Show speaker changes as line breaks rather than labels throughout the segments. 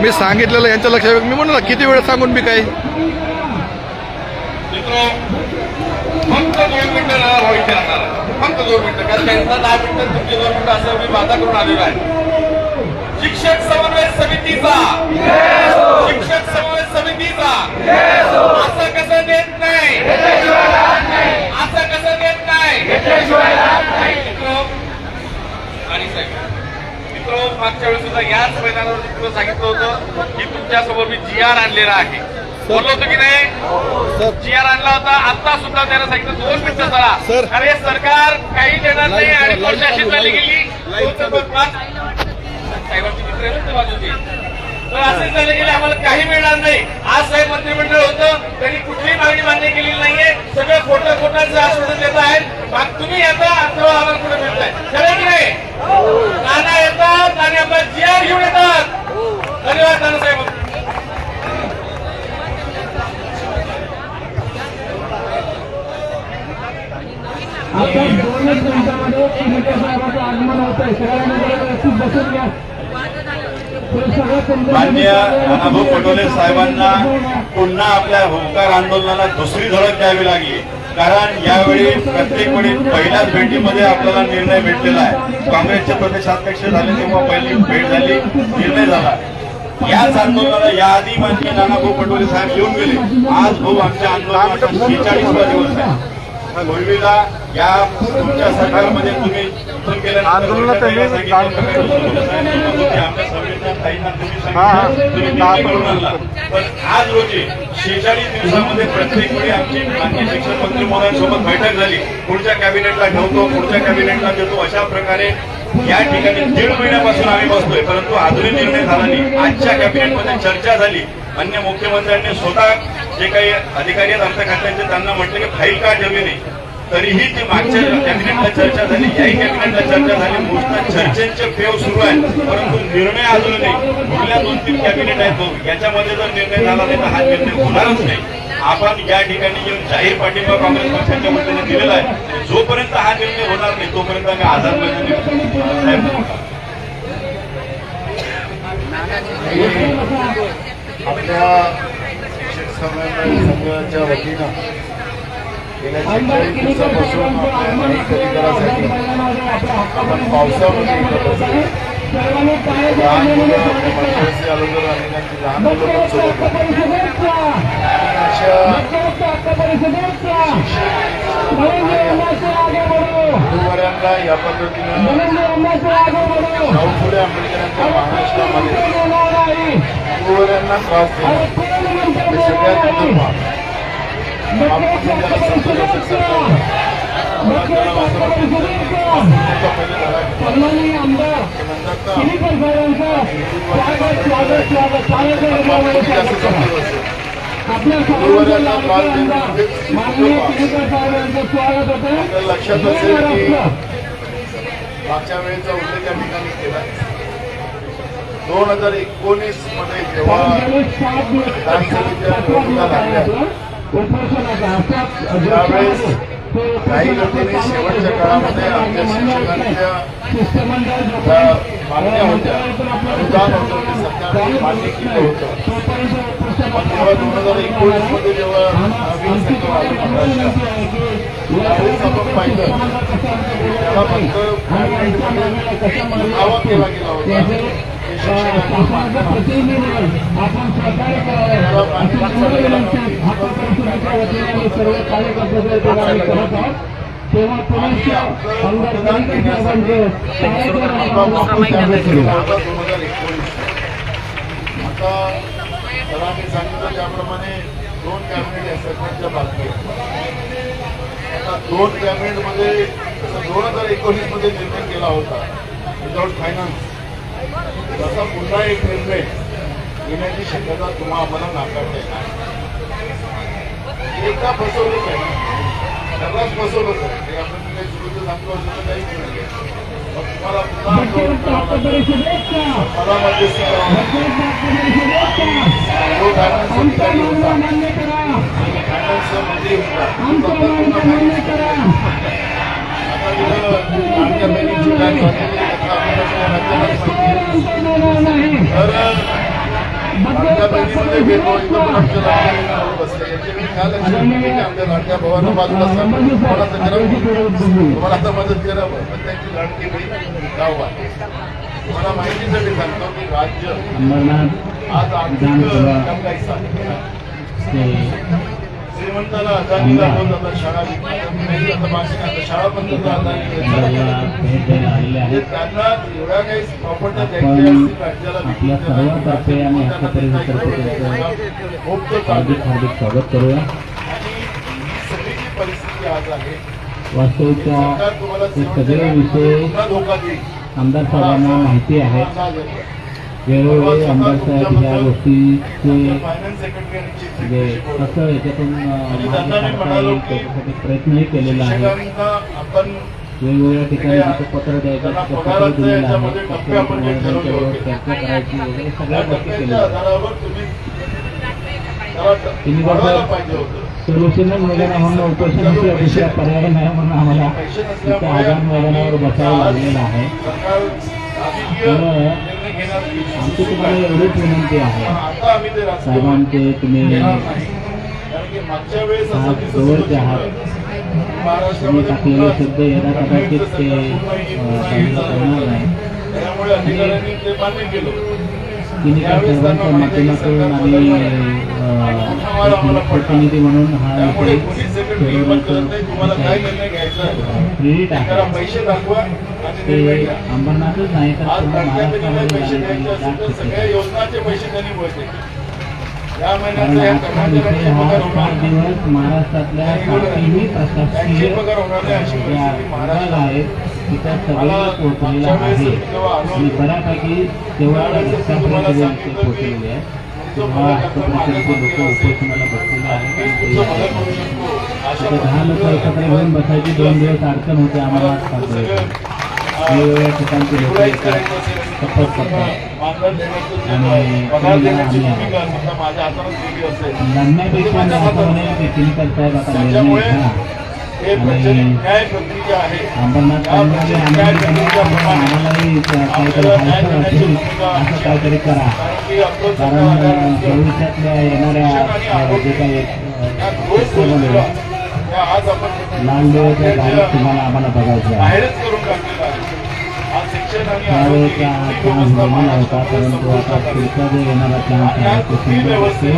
मी सांगितलेलं यांच्या लक्षात मी म्हणलं ना किती वेळ सांगून मी काय?
मित्र फक्त दोन मिनिटं ना भाऊ इथे राहणार फक्त दोन मिनिटं कारण त्यांचा दहा मिनिटं तुमचे दोन मिनिटं असं मी वादा करून आलेलो आहे. शिक्षक समन्वय समितीचा. शिक्षक समन्वय समितीचा. असं कसं देत नाही असं कसं देत नाही मित्र आणि साहेब मित्र मागच्या वेळेस सुद्धा याच मैदानावर तुला सांगितलं होतं की तुमच्यासमोर मी जी आर आणलेला आहे. बोललो होतो की नाही? जी आर आणला होता. आता सुद्धा त्याला सांगितलं दोन मिनिटं. चला अरे सरकार काही देणार नाही आणि
लाईव्ह
झाली. गेली. साहेबांची मित्र बाजूचे तर असे झाले गेले आम्हाला काही मिळणार नाही. आज साहेब मंत्रिमंडळ होतं. त्यांनी कुठलीही मागणी मान्य केलेली नाहीये. सगळं खोटं खोटांचं आश्वासन देत आहेत. मग तुम्ही येता तेव्हा आम्हाला कुठे मिळताय खरं की नाही? नाना येतात आणि आपला जी आर घेऊन येतात. धन्यवाद नाना साहेब.
आता दोनच मिनिटामध्ये एक मिनिट साहेबांचं आगमन होत आहे सगळ्यांना व्यवस्थित बसून घ्या.
मान्य नानाभाऊ पटोले साहेबांना पुन्हा आपल्या होमकार आंदोलनाला दुसरी धडक द्यावी लागली. कारण यावेळी प्रत्येक वेळी पहिल्याच भेटीमध्ये आपल्याला निर्णय भेटलेला आहे. काँग्रेसचे प्रदेशाध्यक्ष झाले तेव्हा पहिली भेट झाली निर्णय झाला. याच आंदोलनाला याआधी माननीय नानाभाऊ पटोले साहेब येऊन गेले. आज भाऊ आमच्या आंदोलनाचा शेचाळीसवा दिवस आहे. पूर्वीला या तुमच्या सरकारमध्ये तुम्ही. पण आज रोजी शेचाळीस दिवसामध्ये प्रत्येक वेळी आमची मान्य शिक्षण मंत्री मोदयांसोबत बैठक झाली. पुढच्या कॅबिनेटला ठेवतो पुढच्या कॅबिनेटला देतो. अशा प्रकारे या ठिकाणी दीड महिन्यापासून आम्ही बसतोय. परंतु अजूनही निर्णय झाला नाही. आजच्या कॅबिनेटमध्ये चर्चा झाली. अन्य मुख्यमंत्र्यांनी स्वतः जे काही अधिकारी आहेत अर्थ खात्याचे त्यांना म्हटलं की फाईल का ठेवली नाही तरीही ती मागच्या कॅबिनेटला चर्चा झाली याही कॅबिनेटला चर्चा झाली. नुसतं चर्चेचे फेव सुरू आहे परंतु निर्णय अजून नाही. पुढल्या दोन तीन कॅबिनेट आहेत याच्यामध्ये जर निर्णय झाला नाही तर हा निर्णय होणारच नाही. आपण या ठिकाणी येऊन जाहीर पाठिंबा काँग्रेस पक्षाच्या वतीने दिलेला आहे. जोपर्यंत हा निर्णय होणार नाही तोपर्यंत आम्ही आझाद मैदानी
आपल्या शिक्षक समन्वय संघाच्या वतीनं गेल्या शेहेचाळीस दिवसापासून न्यायिक अधिकारासाठी आपण पावसामध्ये इकडं बसलो. लहान मुलं आपल्या मराठी अगोदर अनेकांची लहान मुलं पण सोबत होती. आणि गुरुवाऱ्यांना या पद्धतीनं शाहू फुले आंबेडकरांच्या महाराष्ट्रामध्ये गुरुवाऱ्यांना त्रास देणं हे सगळ्यात त्रास देणं लक्षात असेल की मागच्या वेळेचा उल्लेख त्या ठिकाणी केला. दोन हजार एकोणीसमध्ये जेव्हा विधानसभेच्या निवडणुका लागल्या? त्यावेळेस काही लोकांनी शेवटच्या काळामध्ये आमच्या शिक्षकांच्या मागण्या होत्या अनुदान होतं ते सरकारने मान्य केलं होतं. पण तेव्हा दोन हजार एकोणीसमध्ये जेव्हा नवीन सरकार आलं त्यावेळेस आपण पाहिलं त्याला फक्त दावा केला गेला होता. की शिक्षकांना मान्य नाही. त्याला मान्य नसल्यामुळे
तेव्हा पुण्याच्या
आता सरांनी सांगितलं त्याप्रमाणे दोन कॅबिनेट आहे सरकारच्या बाबतीत आता दोन कॅबिनेटमध्ये जसं दोन हजार एकोणीसमध्ये निर्णय केला होता विदाउट फायनान्स तसा पुन्हा एक निर्णय घेण्याची शक्यता तुम्हा आम्हाला नाकारता येणार एका फसवणूक आहे. सर्वात फसवणूक आहे. आपण काही चुकीचं सांगतो असं काहीच नाही. मग तुम्हाला पुन्हा आंदोलन करावं लाडक्या भावानं बाजूला तुम्हाला तर करावं तुम्हाला आता मदत करावं पण त्यांची लाडकी गाव आहे तुम्हाला माहितीसाठी सांगतो की राज्य आज आर्थिक श्रीमंताला अदानीला होत आता शाळा विकली आता मागच्या आता शाळा पण त्यांना अदानी
अंबरला भेट द्यायला आलेले
म्हणजे
आहेत
त्यांना एवढ्या काही प्रॉपर्ट्या द्यायच्या
आपण
असतील राज्याला
आपल्या सर्वांतर्फे आणि हस्तकलेतर्फे त्यांचं
खूप तर
हार्दिक हार्दिक स्वागत करूया
आणि ही सगळी जी परिस्थिती आज आहे
वास्तविकता
सरकार तुम्हाला
हे सगळे विषय
पुन्हा धोका देईल
आमदार साहेबांना माहिती आहे
अंदाज येतो.
वेळोवेळी आमदार साहेब ह्या गोष्टीचे म्हणजे कसं याच्यातून त्याच्यासाठी प्रयत्नही केलेला आहे. वेगवेगळ्या ठिकाणी पत्र द्यायचं
त्यांना
पत्र दिलेलं आहे. चर्चा करायची वगैरे सगळ्या गोष्टी केलेल्या
पाहिजे होतं.
सोल्युशन मैदाना म्हणून उपोषणाशिवाय दुसरा पर्याय नाही म्हणून आम्हाला तिथं आझाद मैदानावर बसावं लागलेलं आहे.
सरकार
आमची तुम्हाला एवढीच विनंती आहे. साहेबांचे तुम्ही
घेणार
जवळचे आहात. तुम्ही टाकलेले शब्द यदा कदाचित ते करणार नाही. तिन्ही साहेबांच्या माध्यमातून आणि प्रतिनिधी म्हणून हा विषय प्रेरित आहे. ते अंबरनाथच नाही तर
सगळ्या योजनाचे पैसे त्यांनी या महिन्याचा.
दिवस महाराष्ट्रातल्या काहीही प्रशासकीय
महाराष्ट्रात
आहेत तिथं सगळे पोहोचलेला आहे. आणि बऱ्यापैकी तेव्हा रस्त्यापर्यंत पोहोचलेले आहे तेव्हा लोक उपोषणाला बसलेले आहेत. दहा लोक एकत्र घेऊन बसायची दोन दिवस अडचण होते आम्हाला वेगवेगळ्या ठिकाणची लोक येतात सपोर्ट करतात आणि आता निर्णय घ्या अंबरनाथ आम्हालाही काहीतरी व्हायचं असेल असं काहीतरी करा
कारण
भविष्यातल्या येणाऱ्या जे काही लाल देवाच्या गाडीत तुम्हाला आम्हाला बघायचं आहे त्यावेळेचा
त्या
चान्स झालेला होता परंतु आता येणारा चान्स आहे तो सुंदर असतो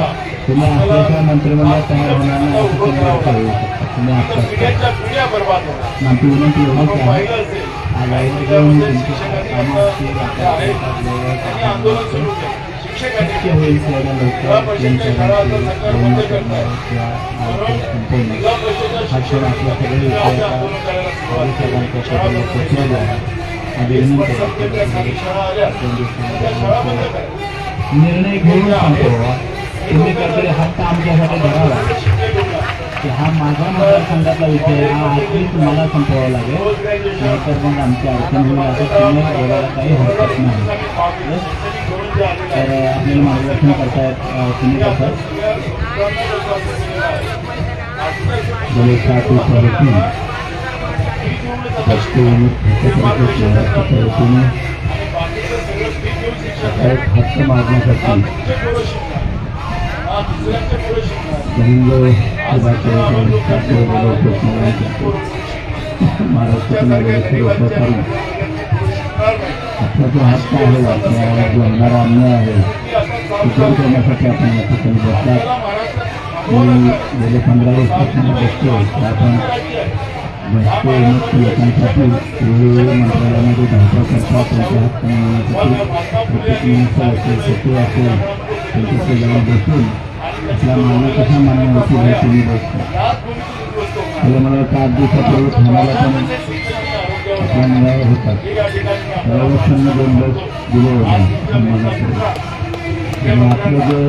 तुम्ही असल्याशिवाय तयार होणार नाही असं तुम्ही अर्थ होऊ शकता तुम्ही आमची विनंती एवढीच आहे आपल्या शक्य होईल तेवढ्या लवकर
म्हणून
हा क्षण सगळे आहे आम्ही
वीस
विनंती
वर्षांपूर्वी काही
करतो
शाळा आल्या
दोन
त्या शाळा बंद
दिवसांमध्ये
करायला.
निर्णय घेऊन सांगतो तुम्ही काहीतरी हक्क आमच्यासाठी धरावा
शिक्षक
की हा माझा मतदारसंघातला विषय आहे, हा आजच मला संपवावा लागेल
पोस्ट ग्रॅज्युएशन
नाहीतर मग आमची अडचण होईल असं तुम्ही बोलायला काही हरकत नाही तर आपल्याला मार्गदर्शन करतायत अं, तुम्ही कसं गेले हक्क मागण्यासाठी आपला जो हक्क आहे जो होणारा अन्याय आहे तो करण्यासाठी आपण या ठिकाणी मी गेले पंधरा वर्षापासून बसतो आपण बसतो मुक्त वेगवेगळ्या मंत्रालयामध्ये धावपळ करतात. त्यांच्या हात मिळवण्यासाठी प्रत्येक मिनिस्टर असेल सचिव असेल त्यांच्या शेजारी बसून आपल्या मागण्या कशा मान्य होतील हे तुम्ही बघता त्याला मला वाटतं दिवसापूर्वी ठाण्याला पण आपल्या मुलावर होतात रहिवाशांना दोन लस दिले होते आपलं जे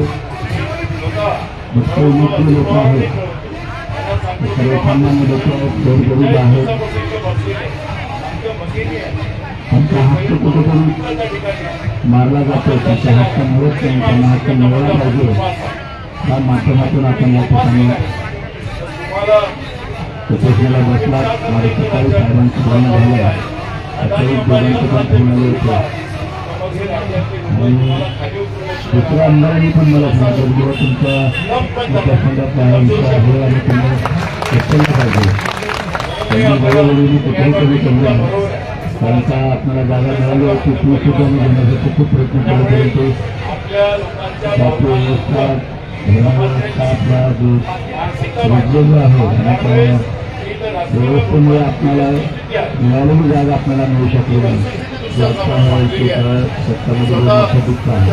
भक्त लोक आहेत. ते सर्वसामान्य लोक गोरगरीब आहेत त्यांचा हक्क कुठेतरी मारला जातो त्यांचा हक्क मिळत नाही त्यांना हक्क मिळाला पाहिजे त्या माध्यमातून आपण या ठिकाणी उपोषणाला बसलात माझ्या सकाळी साहेबांचं बोलणं झालं सकाळी दोघांचं पण फोन आले होते
हे राज्यातले लोक तुम्हाला खाली उतरवण्याची
दुसऱ्या आमदारांनी पण पाहिजे त्यांनी मी कुठेही कमी केलं कारण का आपल्याला म्हणजे म्हणजे जागा मिळाली. होती ती सुद्धा खूप प्रयत्न करत होते
आपल्या लोकांच्या
आपला जो आहे आणि व्यवस्थेमुळे आपल्याला मिळालेली जागा आपल्याला मिळू शकली नाही जे सत्तामध्ये आहे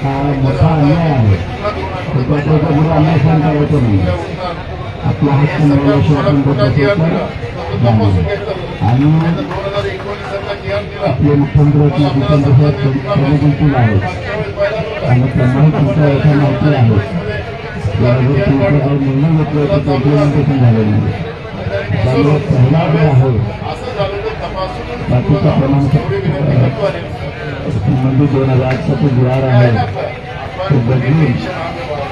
हा मोठा अन्याय आहे. त्याच्यात गुरु अन्याय सहन करायचं नाही आपला हक्क मिळाल्याशिवाय आपण आणि आपले मुख्यमंत्री जितेंद्र प्रमुख आहेत. आणि त्यांनाही तुमच्या याच्या माहिती आहे यावर तुमचा जो निर्णय घेतला तो इम्प्लिमेंटेशन झालेलं नाही त्यामुळे पहिला जो आहे बाकीचा प्रमाणपत्र संबंधित दोन हजारचा तो जी आर आहे. तो बदलून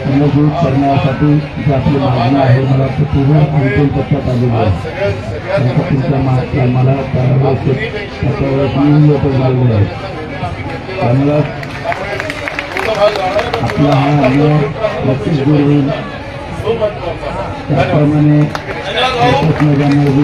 पुनर्जीवित करण्यासाठी जी आपली मागणी आहे मला वाटतं पूर्ण अंतिम टप्प्यात आलेली आहे. त्याचा तुमच्या मागच्या मला त्यावेळेस त्याच्यावेळेस मी लोक झालेले आहेत त्यामुळं आपला हा अन्याय नक्कीच दूर होईल. नव्याण्णव